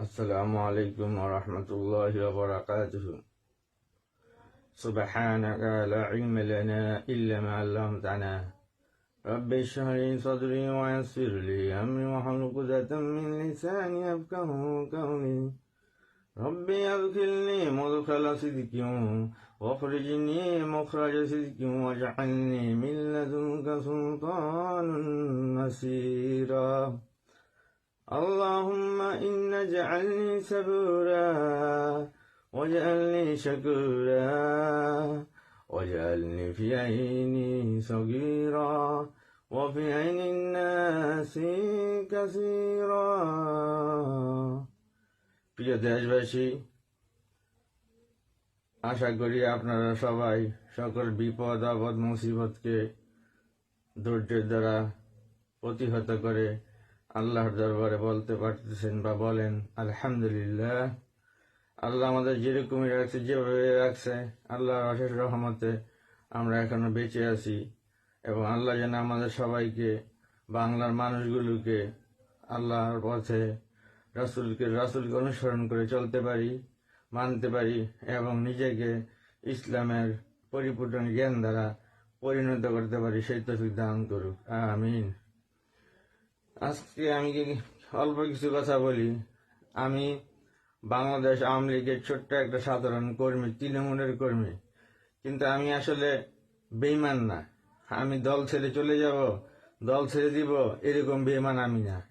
السلام عليكم ورحمة الله وبركاته. سبحانك لا علم لنا إلا ما علمتنا. رب اشرح لي صدري ويسر لي أمري واحلل عقدة من لساني يفقه قولي. ربي أدخلني مدخل صدق واخرجني مخرج صدق واجعلني من لدنك سلطانا نصيرا. اللهم إن اجعلني سبورا واجعلني شكورا واجعلني في عيني صغيرا وفي عين الناس كثيرا প্রিয় দেশবাসী আশা করি আপনারা সবাই সকল বিপদ আপদ মুসিবতকে ধৈর্যের দ্বারা প্রতিহত করে আল্লাহর দরবারে বলতে পারতেছেন বা বলেন, আলহামদুলিল্লাহ, আল্লাহ আমাদের যেরকমই রাখছে, যেভাবে রাখছে, আল্লাহর অশেষ রহমতে আমরা এখনও বেঁচে আছি এবং আল্লাহ যেন আমাদের সবাইকে, বাংলার মানুষগুলোকে আল্লাহর পথে রাসুলকে রাসুলকে অনুসরণ করে চলতে পারি, মানতে পারি এবং নিজেকে ইসলামের পরিপূর্ণ জ্ঞান দ্বারা পরিণত করতে পারি, সেই তফিক দান করুক। আমিন। আজকে আমি কি অল্প কিছু কথা বলি, আমি বাংলাদেশ আওয়ামী লীগের ছোট্ট একটা সাধারণ কর্মী, তৃণমূলের কর্মী। কিন্তু আমি আসলে বেইমান না। আমি দল ছেড়ে চলে যাব, দল ছেড়ে দিব, এরকম বেইমান আমি না।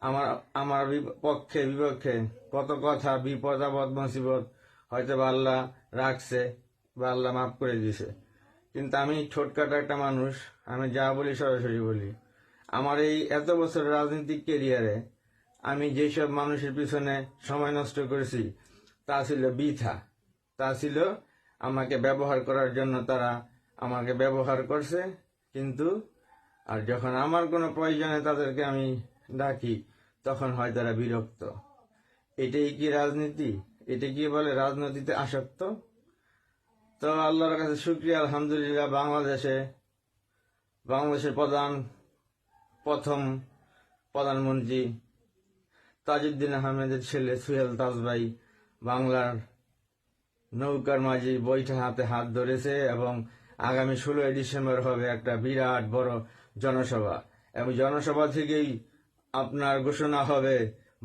আমার আমার পক্ষে, বিপক্ষে কত কথা বিপদ, আপদ, মুসিবত হয়তো বা আল্লাহ রাখছে বা আল্লাহ মাফ করে দিছে। কিন্তু আমি ছোটকাটা একটা মানুষ, আমি যা বলি সরাসরি বলি। আমার এই এত বছর রাজনৈতিক কেরিয়ারে আমি যেসব মানুষের পিছনে সময় নষ্ট করেছি, তা ছিল বৃথা। তা ছিল আমাকে ব্যবহার করার জন্য তারা আমাকে ব্যবহার করছে, কিন্তু আর যখন আমার কোনো প্রয়োজনে তাদেরকে আমি ডাকি, তখন হয় তারা বিরক্ত। এটাই কি রাজনীতি? এটা কি বলে রাজনীতিতে আসক্ত? তো আল্লাহর কাছে শুক্রিয়া, আলহামদুলিল্লাহ, বাংলাদেশে, বাংলাদেশের প্রধান প্রথম প্রধানমন্ত্রী তাজউদ্দিন আহমেদের ছেলে সুহেল তাজভাই বাংলার নৌকার মাঝি বইটা হাতে হাত ধরেছে এবং আগামী ষোলোই ডিসেম্বর হবে একটা বিরাট বড় জনসভা। এবং জনসভা থেকেই আপনার ঘোষণা হবে,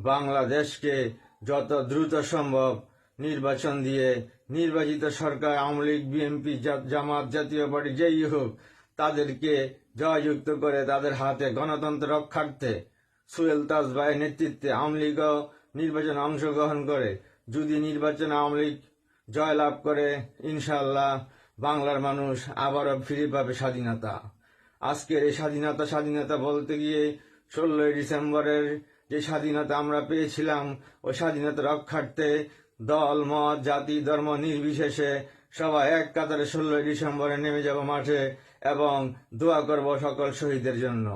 বাংলাদেশকে যত দ্রুত সম্ভব নির্বাচন দিয়ে নির্বাচিত সরকার, আওয়ামী লীগ, বিএনপি, জামাত জাতীয় পার্টি, যেই হোক, তাদেরকে জয়যুক্ত করে তাদের হাতে গণতন্ত্র রক্ষার্থে সুয়েল তাজ ভাইয়ের নেতৃত্বে আওয়ামী লীগও নির্বাচনে অংশগ্রহণ করে। যদি নির্বাচনে আওয়ামী লীগ জয়লাভ করে ইনশাল্লাহ বাংলার মানুষ আবারও ফিরে পাবে স্বাধীনতা। আজকের এই স্বাধীনতা স্বাধীনতা বলতে গিয়ে ষোলোই ডিসেম্বরের যে স্বাধীনতা আমরা পেয়েছিলাম, ওই স্বাধীনতা রক্ষার্থে দল, মত, জাতি, ধর্ম নির্বিশেষে সবাই এক কাতারে ষোলোই ডিসেম্বরে নেমে যাব মাঠে। এবং দোয়া করব সকল শহীদের জন্য।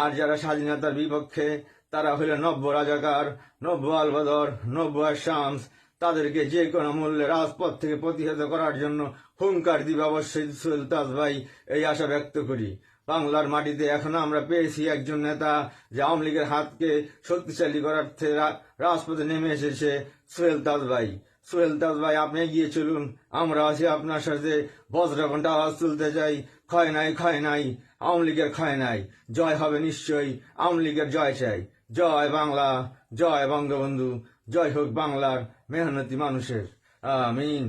আর যারা স্বাধীনতার বিপক্ষে, তারা হইল নব্য রাজাকার, নব্য আলবদর, নব্য শামস। তাদেরকে যে কোনো মূল্যে রাজপথ থেকে প্রতিহত করার জন্য হুঙ্কার দিবে অবশ্যই সুলতাজ ভাই, এই আশা ব্যক্ত করি। বাংলার মাটিতে এখনও আমরা পেয়েছি একজন নেতা যে আওয়ামী লীগের হাতকে শক্তিশালী করার রাজপথে নেমে এসেছে সোহেল তাজ ভাই। সোহেল তাজ ভাই, আপনি এগিয়ে চলুন। আমরা আছি আপনার সাথে। বজ্রঘণ্টা আওয়াজ তুলতে চাই। ক্ষয় নাই, খয় নাই, আওয়ামী লীগের ক্ষয় নাই। জয় হবে নিশ্চয়ই, আওয়ামী লীগের জয় চাই। জয় বাংলা, জয় বঙ্গবন্ধু, জয় হোক বাংলার মেহনতি মানুষের। আমিন।